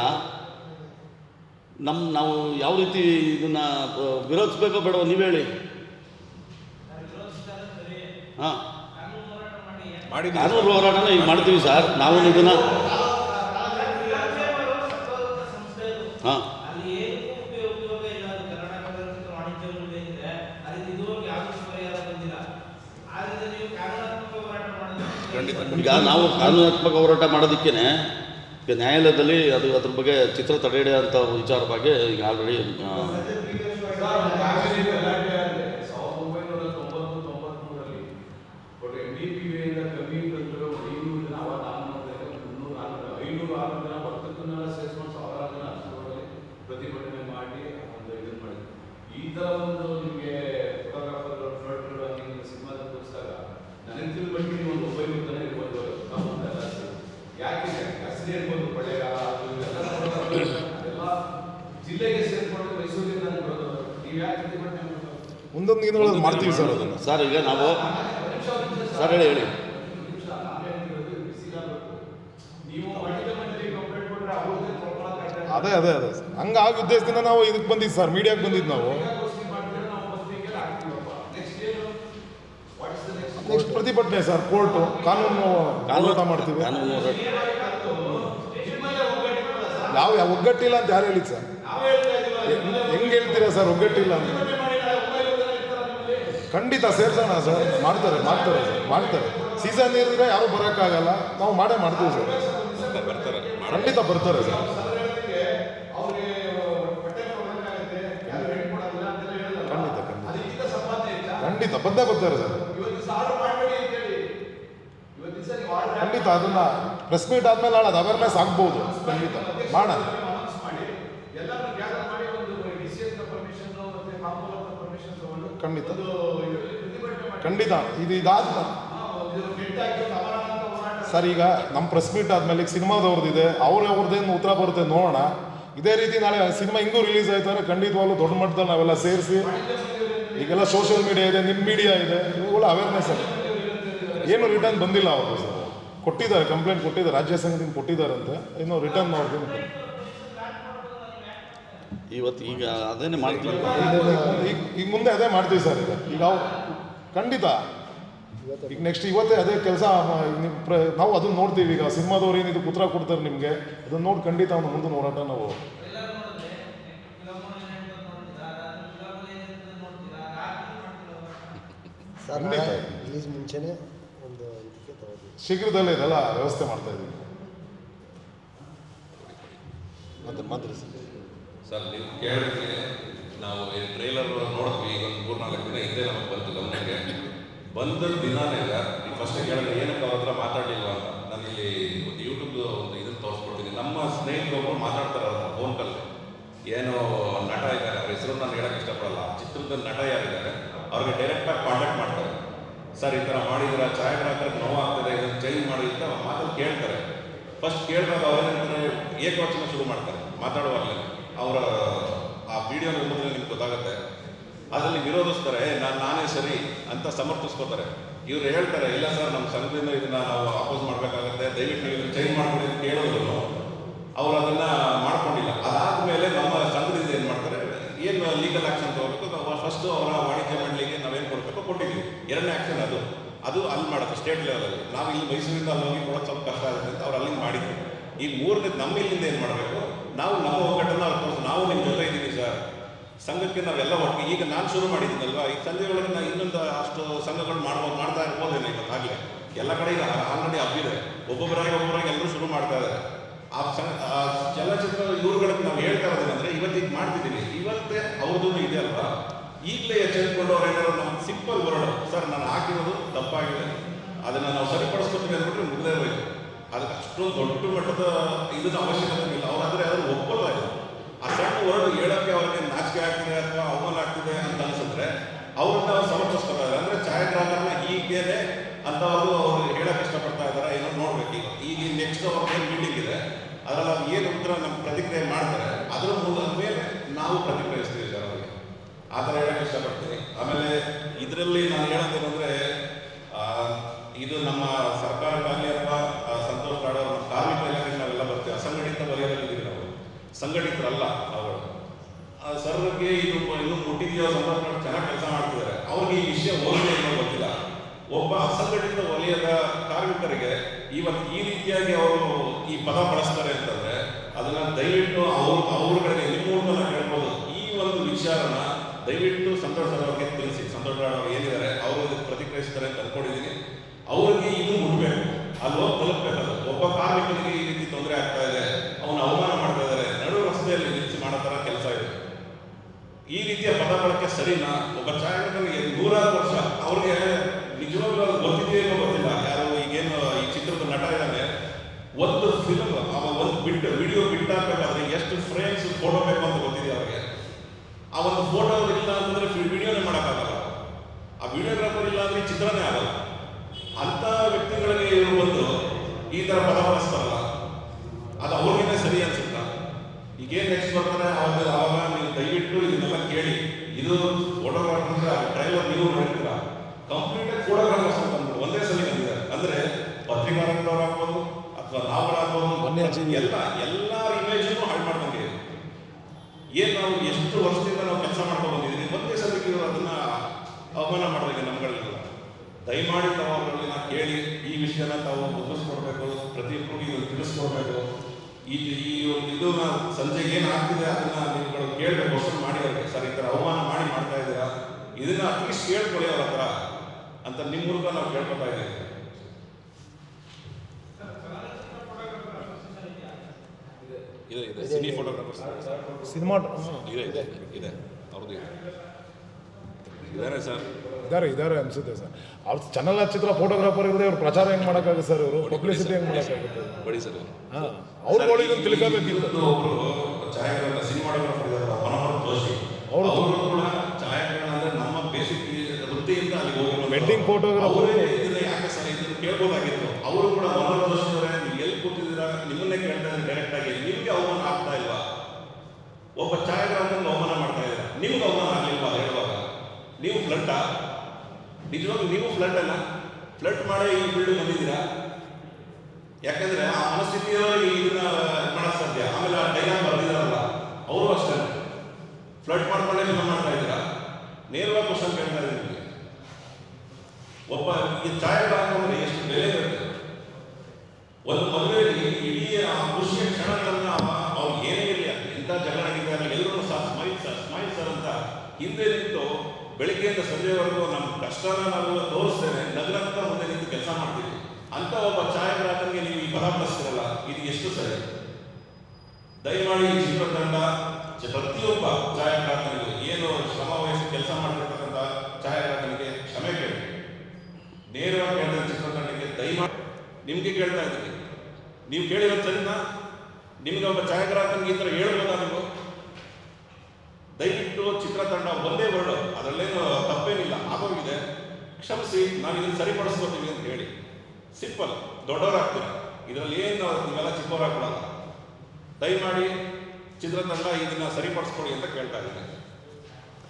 D: ನಮ್ಮ ನಾವು ಯಾವ ರೀತಿ ಇದನ್ನು ವಿರೋಧಿಸ್ಬೇಕೋ ಬೇಡವ ನೀವು ಹೇಳಿ. ಹಾಂ. ಕಾನೂನು ಹೋರಾಟನ ಈಗ ಮಾಡ್ತೀವಿ ಸರ್. ನಾವು ಇದನ್ನು ಹಾಂ
B: ಅಲ್ಲಿ ಏನಕ್ಕೂ ಉಪಯೋಗ ಉಪಯೋಗ ಇಲ್ಲ ಅದು ಕರ್ನಾಟಕ ಚಲನಚಿತ್ರ ವಾಣಿಜ್ಯ ಮಂಡಳಿ ಏನಿದೆ ಅಲ್ಲಿ ಇದುವರೆಗೆ ಯಾವುದೂ ಪರಿಹಾರ ಬಂದಿಲ್ಲ ಆದ್ರಿಂದ ನೀವು ಕಾನೂನಾತ್ಮಕ ಹೋರಾಟ ಮಾಡೋದಕ್ಕೆ
E: ಖಂಡಿತ
D: ಈಗ ನಾವು ಕಾನೂನಾತ್ಮಕ ಹೋರಾಟ ಮಾಡೋದಕ್ಕೇನೆ ಈಗ ನ್ಯಾಯಾಲಯದಲ್ಲಿ ಅದು ಅದ್ರ ಬಗ್ಗೆ ಚಿತ್ರ ತಡೆಯಡೆ ಅಂತ ವಿಚಾರ ಬಗ್ಗೆ ಈಗ ಆಲ್ರೆಡಿ
F: ಸಾವಿರದ ಒಂಬೈನೂರ ತೊಂಬತ್ತು ತೊಂಬತ್ಮೂರರಲ್ಲಿ ಬಟ್ ಎನ್ ಡಿ ಪಿ ವಿಯಿಂದ ಕಮ್ಮಿ ಇದ್ದಂದ್ರೆ ಒಂದು ಐನೂರು ಜನ ಅವಾಗ ನಾನು ನೋಡಿದಾಗ ಮುನ್ನೂರು ನಾಲ್ಕು ಐನೂರು ಆರು ಜನ ಭಕ್ತರನ್ನೆಲ್ಲ ಸೇರಿಸ್ಕೊಂಡು ಸಾವಿರಾರು ಜನ ಹಸುಗಳಲ್ಲಿ ಪ್ರತಿಭಟನೆ ಮಾಡಿ ಒಂದು ಇದನ್ನು ಮಾಡಿದ್ರು ಈ ಥರ ಒಂದು ನಿಮಗೆ ಫೋಟೋಗ್ರಾಫರ್ಗಳು ಫ್ಲಡ್ಗಳು ಹಂಗೆ ಸಿನಿಮಾದ ತೋರಿಸಿದಾಗ ನನಗೆ ತಿಳ್ಕೊಂಡು ನೀವು ಒಂದು ಒಂಬೈನೂರು ಜನ ಇರ್ಬೋದು ನಮ್ಮ ಎಲ್ಲ ಸೇರಿ. ಯಾಕಿದೆ ಹೆಸರು ಇರ್ಬೋದು ಕೊಳ್ಳೇಗಾಲ ಅದು ಇದೆಲ್ಲ photographer ಅದೆಲ್ಲ ಜಿಲ್ಲೆಗೆ ಸೇರ್ಕೊಂಡು ಮೈಸೂರಿಗೆ ನಾನು ಬರೋದು ನೀವು ಯಾಕೆ ಪ್ರತಿಭಟನೆ ಮಾಡೋದು
A: ಮುಂದೊಂದು ದಿನಗಳಲ್ಲಿ ಮಾಡ್ತೀವಿ ಸರ್ ಅದನ್ನು.
D: ಸರ್ ಈಗ ನಾವು ಸರ್ ಹೇಳಿ ಹೇಳಿ.
A: ಅದೇ ಅದೇ ಅದೇ. ಹಂಗೆ ಆಗ ಉದ್ದೇಶದಿಂದ ನಾವು ಇದಕ್ಕೆ ಬಂದಿದ್ದು ಸರ್ ಮೀಡಿಯಾಗೆ ಬಂದಿದ್ದು ನಾವು? ನೆಕ್ಸ್ಟ್ ಪ್ರತಿಭಟನೆ ಸರ್ ಕೋರ್ಟು. ಕಾನೂನು ಹೋರಾಟ ಮಾಡ್ತೀವಿ. ಯಾವ ಒಗ್ಗಟ್ಟಿಲ್ಲ ಅಂತ ಯಾರು ಹೇಳಿದ್ ಸರ್? ಹೆಂಗೆ ಹೇಳ್ತೀರಾ ಸರ್ ಒಗ್ಗಟ್ಟಿಲ್ಲ ಅಂತ? ಖಂಡಿತ ಸೇರ್ಸೋಣ ಸರ್. ಮಾಡ್ತಾರೆ ಮಾಡ್ತಾರೆ ಸರ್, ಮಾಡ್ತಾರೆ. ಸೀಸನ್ ಇರಿದ್ರೆ ಯಾರು ಬರೋಕ್ಕಾಗಲ್ಲ. ನಾವು ಮಾಡೇ ಮಾಡ್ತೀವಿ ಸರ್. ಖಂಡಿತ ಬರ್ತಾರೆ ಸರ್. ಖಂಡಿತ ಖಂಡಿತ? ಖಂಡಿತ ಬಂದೇ ಬರ್ತಾರೆ ಸರ್. ಖಂಡಿತ ಅದನ್ನ ಪ್ರೆಸ್ ಮೀಟ್ ಆದ್ಮೇಲೆ ನಾಳೆ ಅದು ಅವೇರ್ನೆಸ್ ಆಗ್ಬೋದು. ಖಂಡಿತ. ಮಾಡೋಣ ಖಂಡಿತ.
F: ಇದು
A: ಖಂಡಿತ. ಇದು ಇದಾದ
F: ಇದು
A: ಸರ್, ಈಗ ನಮ್ಮ ಪ್ರೆಸ್ ಮೀಟ್ ಆದ್ಮೇಲೆ ಈಗ ಸಿನಿಮಾದವ್ರದ್ದಿದೆ. ಅವ್ರೇ ಅವ್ರದ್ದೇನು ಉತ್ತರ ಬರುತ್ತೆ ನೋಡೋಣ. ಇದೇ ರೀತಿ ನಾಳೆ ಸಿನಿಮಾ ಹಿಂಗೂ ರಿಲೀಸ್ ಆಯ್ತು ಅಂದ್ರೆ ಖಂಡಿತವಾಗ್ಲೂ ದೊಡ್ಡ ಮಟ್ಟದಲ್ಲಿ ನಾವೆಲ್ಲ ಸೇರಿಸಿ, ಈಗೆಲ್ಲ ಸೋಷಿಯಲ್ ಮೀಡಿಯಾ ಇದೆ ನಿಮ್ಮ ಮೀಡಿಯಾ ಇದೆ ಇವುಗಳ ಅವೇರ್ನೆಸ್ ಇದೆ ಏನು ರಿಟರ್ನ್ ಬಂದಿಲ್ಲ ಅವ್ರದ್ದು ಸರ್. ಕೊಟ್ಟಿದ್ದಾರೆ ಕಂಪ್ಲೇಂಟ್ ಕೊಟ್ಟಿದ್ದಾರೆ ರಾಜ್ಯ ಸಂಘದಿಂದ ಕೊಟ್ಟಿದ್ದಾರಂತೆ. ಇನ್ನು ರಿಟರ್ನ್ ಅವ್ರದ್ದು
D: ಇವತ್ತು ಈಗ ಅದೇನೇ ಮಾಡ್ತೀವಿ.
A: ಈಗ ಈಗ ಮುಂದೆ ಅದೇ ಮಾಡ್ತೀವಿ ಸರ್ ಈಗ. ಈಗ ಖಂಡಿತ. ಈಗ ನೆಕ್ಸ್ಟ್ ಇವತ್ತೇ ಅದೇ ಕೆಲಸ ನಾವು ಅದನ್ನ ನೋಡ್ತೀವಿ. ಈಗ ಸಿನಿಮಾದವ್ರು ಏನಿದ್ರು ಇದಕ್ಕೆ ಉತ್ತರ ಕೊಡ್ತಾರೆ ನಿಮಗೆ ಅದನ್ನ ನೋಡಿ ಖಂಡಿತ ಒಂದು ಮುಂದೆ ಹೋರಾಟ ನಾವು.
G: ಸರ್. ರಿಲೀಸ್ ಮುಂಚೆನೇ
A: ಶೀಘ್ರದಲ್ಲೇ ಇದೆಲ್ಲ ವ್ಯವಸ್ಥೆ ಮಾಡ್ತಾ ಇದ್ದೀವಿ ಮತ್ತೆ ಮಾತ್ರ ಸರ್.
C: ಸರ್ ನೀವು ಕೇಳಿದ್ರೆ
E: ನಾವು ಟ್ರೈಲರ್ ನೋಡಿದ್ವಿ ಈಗ ಒಂದು ಮೂರ್ನಾಲ್ಕು ದಿನ ಹಿಂದೆ ನಮಗೆ ಬಂತು ಗಮನಕ್ಕೆ. ಬಂದ ದಿನಾನೇ ಫಸ್ಟ್ ಕೇಳಿದ್ರೆ ಏನಕ್ಕೆ ಅವ್ರ ಹತ್ರ ಮಾತಾಡಲಿಲ್ಲ ಅಂತ ನಾನು ಇಲ್ಲಿ ಒಂದು ಯೂಟ್ಯೂಬ್ ಒಂದು ಇದನ್ನು ತೋರಿಸ್ಕೊಡ್ತೀನಿ. ನಮ್ಮ ಸ್ನೇಹಿತರೊಬ್ಬರು ಮಾತಾಡ್ತಾರೆ ಅವ್ರ ಫೋನ್ ಕಲ್ಲಿ. ಏನು ನಟ ಇದ್ದಾರೆ ಅವ್ರ ಹೆಸರು ನಾನು ಹೇಳಕ್ಕೆ ಇಷ್ಟಪಡಲ್ಲ. ಚಿತ್ರದ ನಟ ಯಾರಿದ್ದಾರೆ ಅವ್ರಿಗೆ ಡೈರೆಕ್ಟಾಗಿ ಕಾಂಟ್ಯಾಕ್ಟ್ ಮಾಡ್ತಾರೆ. ಸರ್, ಈ ಥರ ಮಾಡಿದ್ರ ಛಾಯಾಗ್ರಾಹಕರಿಗೆ ನೋವಾಗ್ತದೆ ಇದನ್ನು ಚೇಂಜ್ ಮಾಡಿ ಅಂತ ಮಾತಲ್ಲಿ ಕೇಳ್ತಾರೆ. ಫಸ್ಟ್ ಕೇಳಿದಾಗ ಏಕ ಏಕವಚನ ಶುರು ಮಾಡ್ತಾರೆ, ಮಾತಾಡುವಾಗಲೇ. ಅವರ, ಆ ವಿಡಿಯೋ ನೋಡಿದ್ರೆ ನಿಮ್ಗೆ ಗೊತ್ತಾಗುತ್ತೆ. ಅದರಲ್ಲಿ ವಿರೋಧಿಸ್ತಾರೆ ನಾನು, ನಾನೇ ಸರಿ ಅಂತ ಸಮರ್ಥಿಸ್ಕೋತಾರೆ. ಇವ್ರು ಹೇಳ್ತಾರೆ, ಇಲ್ಲ ಸರ್ ನಮ್ಮ ಸಂಘದಿಂದ ಇದನ್ನ ನಾವು ಅಪೋಸ್ ಮಾಡಬೇಕಾಗುತ್ತೆ, ದಯವಿಟ್ಟು ನೀವು ಚೇಂಜ್ ಮಾಡ್ಕೊಡಿ ಅಂತ ಕೇಳೋದ್ರು ಅವ್ರು ಅದನ್ನ ಮಾಡ್ಕೊಂಡಿಲ್ಲ. ಅದಾದ್ಮೇಲೆ ನಮ್ಮ ಸಂಘದಿಂದ ಏನು ಮಾಡ್ತಾರೆ, ಏನು ಲೀಗಲ್ ಆಕ್ಷನ್ ತಗೋಬೇಕು ಫಸ್ಟ್ ಅವರ ವಾಣಿಜ್ಯ ಮಂಡಳಿಗೆ ಕೊಟ್ಟಿದ್ದೀವಿ. ಎರಡನೇ ಆಕ್ಷನ್ ಅದು. ಅದು ಅಲ್ಲಿ ಮಾಡೋದು ಸ್ಟೇಟ್ ಲೆವೆಲಲ್ಲಿ ನಾವು ಇಲ್ಲಿ ಮೈಸೂರಿಂದ ಅಲ್ಲಿ ಹೋಗಿ ಕೊಡೋದು ಸ್ವಲ್ಪ ಕಷ್ಟ ಆಗುತ್ತೆ ಅಂತ ಅವ್ರು ಅಲ್ಲಿಂದ ಮಾಡಿದ್ರು. ಈ ಮೂರನೇ ನಮ್ಮ ಇಲ್ಲಿಂದ ಏನು ಮಾಡಬೇಕು? ನಾವು ನಮ್ಮ ಒಗ್ಗಟ್ಟನ್ನು ಅವ್ರು ನಾವು ನಿಮ್ಮ ಜೊತೆ ಇದ್ದೀವಿ ಸರ್ ಸಂಘಕ್ಕೆ ನಾವೆಲ್ಲ ಒಟ್ಟು ಈಗ ನಾನು ಶುರು ಮಾಡಿದ್ದೀನಲ್ವಾ? ಈ ಸಂಜೆ ಒಳಗೆ ನಾನು ಇನ್ನೊಂದು ಅಷ್ಟು ಸಂಘಗಳು ಮಾಡ್ಬೋದು ಮಾಡ್ತಾ ಇರ್ಬೋದೇನೋ ಇವತ್ತಾಗಲೇ ಎಲ್ಲ ಕಡೆ ಈಗ ಆಲ್ರೆಡಿ ಹಬ್ಬಿದೆ ಒಬ್ಬೊಬ್ಬರಾಗಿ ಒಬ್ಬೊಬ್ಬರಾಗಿ ಎಲ್ಲರೂ ಶುರು ಮಾಡ್ತಾ ಇದ್ದಾರೆ. ಆ ಸಂಘ ಆ ಚಲನಚಿತ್ರ ಇವ್ರುಗಳಿಗೆ ನಾವು ಹೇಳ್ತಾ ಇರೋದೇನೆಂದರೆ ಇವತ್ತಿಗೆ ಮಾಡ್ತಿದ್ದೀನಿ. ಇವತ್ತೇ ಅವ್ರದ್ದು ಇದೆ ಅಲ್ವಾ? ಈಗಲೇ ಎಚ್ಚರಿಕೊಂಡವ್ರು ಏನಾದ್ರು ನಮ್ಮ ಸಿಂಪಲ್ ವರ್ಡ್, ಸರ್, ನಾನು ಹಾಕಿರೋದು ತಪ್ಪಾಗಿದೆ. ಅದನ್ನು ನಾವು ಸರಿಪಡಿಸ್ಕೊತೀವಿ ಅಂದ್ಬಿಟ್ರೆ ಮುಗಿದೇ ಹೋಯ್ತು. ಅದಕ್ಕೆ ಅಷ್ಟೊಂದು ದೊಡ್ಡ ಮಟ್ಟದ ಇದನ್ನ ಅವಶ್ಯಕತೆ ಇಲ್ಲ. ಅವ್ರಾದ್ರೆ ಅದನ್ನು ಒಪ್ಪಲ್ಲ ಆ ಸಣ್ಣ ವರ್ಡ್ ಹೇಳೋಕ್ಕೆ ಅವ್ರಿಗೆ ನಾಚಿಕೆ ಆಗ್ತಿದೆ ಅಥವಾ ಅವಮಾನ ಆಗ್ತಿದೆ ಅಂತ ಅನ್ಸಿದ್ರೆ ಅವ್ರನ್ನ ಅವ್ರು ಸಮರ್ಥಿಸ್ಕೊತಾರೆ ಅಂದರೆ ಛಾಯಾಗ್ರಾಹಕರನ್ನ ಈಗೇನೆ ಅಂತ ಅವರು ಅವ್ರು ಹೇಳಕ್ ಇಷ್ಟಪಡ್ತಾ ಇದ್ದಾರೆ ಏನೋ ನೋಡ್ಬೇಕು ಈಗ. ಈಗ ನೆಕ್ಸ್ಟ್ ಅವ್ರಿಗೆ ಮೀಟಿಂಗ್ ಇದೆ. ಅದರಲ್ಲಿ ಅವ್ರು ಏನು ಉತ್ತರ ನಮ್ಮ ಪ್ರತಿಕ್ರಿಯೆ ಮಾಡ್ತಾರೆ, ಅದರ ಮೂಲದ ಮೇಲೆ ನಾವು ಪ್ರತಿಕ್ರಿಯಿಸ್ತೀವಿ. ಆ ಥರ ಹೇಳಕ್ಕೆ ಇಷ್ಟಪಡ್ತೀನಿ. ಆಮೇಲೆ ಇದರಲ್ಲಿ ನಾನು ಹೇಳೋದೇನಂದ್ರೆ ಇದು ನಮ್ಮ ಸರ್ಕಾರಕ್ಕಾಗಲಿ ಅಥವಾ ಸಂತೋಷ್ ನಮ್ಮ ಕಾರ್ಮಿಕ ಇಲಾಖೆ ನಾವೆಲ್ಲ ಬರ್ತೀವಿ. ಅಸಂಘಟಿತ ವಲಯದಲ್ಲಿ ಇದ್ದೀವಿ ನಾವು. ಸಂಘಟಿತರಲ್ಲ ಅವರು. ಸರ್ಗೆ ಇದು ಇನ್ನೂ ಮುಟ್ಟಿದೆಯೋ ಸಂಪರ್ಕ ಚೆನ್ನಾಗಿ ಕೆಲಸ ಮಾಡ್ತಿದ್ದಾರೆ. ಅವ್ರಿಗೆ ಈ ವಿಷಯ ಓದಿದೆ ಅನ್ನೋ ಗೊತ್ತಿಲ್ಲ. ಒಬ್ಬ ಅಸಂಘಟಿತ ವಲಯದ ಕಾರ್ಮಿಕರಿಗೆ ಇವತ್ತು ಈ ರೀತಿಯಾಗಿ ಅವರು ಈ ಪದ ಬಳಸ್ತಾರೆ ಅಂತಂದ್ರೆ, ಅದನ್ನ ದಯವಿಟ್ಟು ಅವ್ರ ಅವ್ರ ನಾವು ಹೇಳ್ಬೋದು, ಈ ಒಂದು ವಿಚಾರನ ದಯವಿಟ್ಟು ಸಂತೋಷ್ ಸರ್ ಅವ್ರಿಗೆ ತಿಳಿಸಿ. ಸಂತೋಷ್ ಅವರು ಏನಿದ್ದಾರೆ ಅವರು ಪ್ರತಿಕ್ರಿಯಿಸ್ತಾರೆ ಅಂತ ಅಂದ್ಕೊಂಡಿದ್ದೀನಿ. ಅವ್ರಿಗೆ ಇದು ಮುಟ್ಬೇಕು. ಅಲ್ಲಿ ಹೋಗಿ ತಲುಪಬೇಕು ಒಬ್ಬ ಕಾರ್ಮಿಕನಿಗೆ ಈ ರೀತಿ ತೊಂದರೆ ಆಗ್ತಾ ಇದೆ. ಅವನು ಅವಮಾನ ಮಾಡ್ತಾ ಇದ್ದಾರೆ ನಡು ರಸ್ತೆಯಲ್ಲಿ ನಿಲ್ಲಿಸಿ ಮಾಡೋ ಥರ ಕೆಲಸ ಇದೆ. ಈ ರೀತಿಯ ಪದ ಬಳಕೆ ಸರಿನಾ? ಒಬ್ಬ ಛಾಯಾಗ್ರಾಹಕನಿಗೆ ನೂರಾರು ವರ್ಷ. ಅವ್ರಿಗೆ ನಿಜವಾಗ್ಲೂ ಅದು ಗೊತ್ತಿದೆಯೋ ಗೊತ್ತಿಲ್ಲ. ಯಾರು ಈಗೇನು ಈ ಚಿತ್ರದ ನಟ ಇದ್ದಾರೆ ಒಂದು ಫಿಲ್ಮ್ ಒಂದು ಬಿಟ್ಟು ವಿಡಿಯೋ ಬಿಟ್ಟಾಗಬೇಕಾದ್ರೆ ಎಷ್ಟು ಫ್ರೇಮ್ಸ್ ಫೋಟೋ ಬೇಕು ಅಂತ ಗೊತ್ತಿದೆ ಅವ್ರಿಗೆ ಆ ಒಂದು ಫೋಟೋ ಇಲ್ಲ ಅಂತಂದ್ರೆ ವಿಡಿಯೋನೇ ಮಾಡೋಕ್ಕಾಗಲ್ಲ. ಆ ವಿಡಿಯೋಗ್ರಾಫರ್ ಇಲ್ಲ ಅಂದ್ರೆ ಚಿತ್ರನೇ ಆಗಲ್ಲ. ಅಂತ ವ್ಯಕ್ತಿಗಳಿಗೆ ಇವರು ಬಂದು ಈ ತರ ಪದ ಬಳಸ್ತಾರಲ್ಲ ಅದು ಅವ್ರಿಗೇನೆ ಸರಿ ಅನ್ಸುತ್ತಾ? ಈಗೇನು ನೆಕ್ಸ್ಟ್ ಬರ್ತಾರೆ? ಅವಾಗ ಅವಾಗ ನೀವು ದಯವಿಟ್ಟು ಇದನ್ನೆಲ್ಲ ಕೇಳಿ. ಇದು ಫೋಟೋಗ್ರಾಫರ್ ಅಂದ್ರೆ ಟ್ರೈಲರ್ ನೀವು ನೋಡಿರ್ತೀರ? ಕಂಪ್ಲೀಟ್ ಆಗಿ ಫೋಟೋಗ್ರಾಫರ್ಸ್ ಅಂತ ಅಂದ್ಬಿಟ್ಟು ಒಂದೇ ಸಲ ಬಂದಿದ್ದಾರೆ ಅಂದ್ರೆ ಪತ್ರಿಕಾರಂಗದವ್ರು ಆಗ್ಬೋದು ಅಥವಾ ನಾವುಗಳಾಗ್ಬೋದು. ಎಲ್ಲ ಎಲ್ಲಾರ ಇಮೇಜನ್ನು ಹಾಳು ಮಾಡ್ದಂಗೆ ಏನು ನಾವು ಎಷ್ಟು ವರ್ಷದಿಂದ ನಾವು ಕೆಲಸ ಮಾಡ್ಕೊಂಡು ಮತ್ತೆ ಒಂದೇ ಸಲಕ್ಕೆ ಇವರು ಅದನ್ನ ಅವಮಾನ ಮಾಡಬೇಕು ನಮ್ಗಳಿಗೆಲ್ಲ ದಯಮಾಡಿ ತಾವು ನಾ ಕೇಳಿ ಈ ವಿಷಯನ ತಾವು ಮುಗಿಸ್ಕೊಡ್ಬೇಕು ಪ್ರತಿಯೊಬ್ಬರಿಗೂ ಇದನ್ನು ತಿಳಿಸ್ಕೊಡ್ಬೇಕು. ಈ ಈ ಒಂದು ಇದು ಸಂಜೆಗೆ ಏನು ಆಗ್ತಿದೆ ಅದನ್ನ ನೀವುಗಳು ಕೇಳಬೇಕು ಕ್ವಶನ್ ಮಾಡಿ ಅವ್ರಿಗೆ. ಸರ್ ಈ ಥರ ಅವಮಾನ ಮಾಡಿ ಮಾಡ್ತಾ ಇದ್ದೀರಾ? ಇದನ್ನ ಅಟ್ಲೀಸ್ಟ್ ಕೇಳ್ಕೊಳ್ಳಿ ಅವ್ರ ಹತ್ರ ಅಂತ ನಿಮ್ಮ ಮೂಲಕ ನಾವು ಕೇಳ್ಕೊತಾ ಇದ್ದೀವಿ. ಇದೆ ಇದೆ. ಸಿನಿ ಫೋಟೋಗ್ರಾಫರ್ಸ್
A: ಸಿನಿಮಾ
E: ಇದೆ. ಇದೆ. ಇದೆ. ಅವ್ರದ್ದು ಇದೆ ಇದಾರೆ ಸರ್?
A: ಇದ್ದಾರೆ ಇದ್ದಾರೆ ಅನ್ಸುತ್ತೆ ಸರ್. ಅವ್ರ ಚಲನಚಿತ್ರ ಫೋಟೋಗ್ರಾಫರ್ ಇಲ್ಲದೆ ಅವ್ರು ಪ್ರಚಾರ ಹೆಂಗ್ ಮಾಡೋಕ್ಕಾಗುತ್ತೆ ಸರ್ ಅವರು ಪಬ್ಲಿಸಿಟಿ ಹೆಂಗ್ ಮಾಡೋಕ್ಕಾಗುತ್ತೆ?
E: ಬಡಿ ಸರ್.
A: ಹಾಂ ಅವ್ರುಗಳು ಇದನ್ನು ತಿಳ್ಕೋಬೇಕಿತ್ತು.
E: ಅವರು ಛಾಯಾಗ್ರಹಣ ಸಿನಿಮಾಟೋಗ್ರಾಫರ್ ಇದಾರಲ್ಲ ಮನೋಹರ್ ಜೋಶಿ. ಅವರು ಕೂಡ ಛಾಯಾಗ್ರಹಣ ಅಂದ್ರೆ ನಮ್ಮ ಬೇಸಿಕ್ ವೃತ್ತಿಯಿಂದ ಅಲ್ಲಿ ಹೋಗಿ
A: ವೆಡ್ಡಿಂಗ್ ಫೋಟೋಗ್ರಾಫರ್
E: ಇದನ್ನ ಯಾಕೆ ಸರ್ ಇದನ್ನು ಕೇಳ್ಬೋದಾಗಿತ್ತು? ಅವರು ಕೂಡ ಮನೋಹರ್ ಜೋಶಿ ಅವರೇ ನೀವು ಎಲ್ಲಿ ಕೂತಿದ್ದೀರಾ ನಿಮ್ಮನ್ನೇ ಕೇಳ್ತಾ ಇದ್ದಾರೆ ಡೈರೆಕ್ಟ್ ಆಗಿ. ನಿಮಗೆ ಅವಮಾನ ಆಗ್ತಾ ಇಲ್ವಾ? ಒಬ್ಬ ಇದ್ದೀರಾ ನಿಮ್ಗೆ ಅವಮಾನ ಆಗಲಿಲ್ವಾ ಹೇಳುವಾಗ, ನೀವು ಫ್ಲಡ್ಡಾ ನಿಜವಾಗ್ಲೂ ನೀವು ಫ್ಲಡ್ ಅಲ್ಲ ಫ್ಲಡ್ ಮಾಡಿ ಈ ಫೀಲ್ಡ್ ಬಂದಿದ್ದೀರಾ? ಯಾಕಂದ್ರೆ ಆ ಮನಸ್ಥಿತಿಯ ಇದನ್ನ ಮಾಡಕ್ ಸಾಧ್ಯ. ಆಮೇಲೆ ಆ ಡೈಲಾಗ್ ಬರ್ದಿದಾರಲ್ಲ, ಅವರು ಅಷ್ಟೇ. ಫ್ಲಡ್ ಮಾಡ್ಕೊಂಡೇ ನಿಮ್ಮ ಮಾಡ್ತಾ ಇದ್ದೀರಾ? ನೇರವಾಗಿ ಕ್ವಶನ್ ಕೇಳ್ತಾ ಇದ್ದೀನಿ ನಿಮಗೆ. ಒಬ್ಬ ಈ ಛಾಯಾಗ್ರಾಹಕನಿಗೆ ಎಷ್ಟು ಬೆಲೆ ಇರುತ್ತೆ? ಒಂದು ಮದುವೆಯಲ್ಲಿ ಇಡೀ ಆ ಖುಷಿಯ ಬೆಳಿಗ್ಗೆಯಿಂದ ಸಂಜೆವರೆಗೂ ನಮ್ಮ ಕಷ್ಟನ ನಾವು ತೋರಿಸ್ತೇನೆ ನಗರಂತ ಮುಂದೆ ನಿಂತು ಕೆಲಸ ಮಾಡ್ತೀವಿ. ಅಂತ ಒಬ್ಬ ಛಾಯಾಗ್ರಾಹಕನಿಗೆ ನೀವು ಈ ಬರ ಬರೆಸ್ತಿರಲ್ಲ ಇದು ಎಷ್ಟು ಸರಿ? ದಯಮಾಡಿ ಈ ಚಿತ್ರತಂಡ ಪ್ರತಿಯೊಬ್ಬ ಛಾಯಾಗ್ರಾಹಕನಿಗೆ ಏನು ಶ್ರಮ ವಹಿಸಿ ಕೆಲಸ ಮಾಡಿರ್ತಕ್ಕಂಥ ಛಾಯಾಗ್ರಾಹಕನಿಗೆ ಕ್ಷಮೆ ಕೇಳಿ. ನೇರವಾಗಿ ಕೇಳಿದ ಚಿತ್ರತಂಡಕ್ಕೆ ದಯಮಾಡಿ, ನಿಮಗೆ ಕೇಳ್ತಾ ಇದ್ದೀನಿ. ನೀವು ಕೇಳಿರೋ ಸರಿನಾ? ನಿಮ್ಗೆ ಒಬ್ಬ ಛಾಯಾಗ್ರಾಹಕನಿಗೆ ಈ ಥರ ಹೇಳ್ಬೋದಾ ನೀವು? ದಯವಿಟ್ಟು ಚಿತ್ರತಂಡ ಒಂದೇ ವರ್ಡ್ ಅದರಲ್ಲೇನು ತಪ್ಪೇನಿಲ್ಲ, ಆಗೋಗಿದೆ. ಕ್ಷಮಿಸಿ, ನಾನು ಇದನ್ನು ಸರಿಪಡಿಸ್ಕೊತೀವಿ ಅಂತ ಹೇಳಿ. ಸಿಂಪಲ್ ದೊಡ್ಡವರಾಗ್ತೀರ? ಇದರಲ್ಲಿ ಏನು ನೀವೆಲ್ಲ ಚಿಕ್ಕವರಾಗ್ಬಿಡಲ್ಲ. ದಯಮಾಡಿ ಚಿತ್ರತಂಡ ಇದನ್ನ ಸರಿಪಡಿಸ್ಕೊಡಿ ಅಂತ ಕೇಳ್ತಾ ಇದ್ದೀನಿ.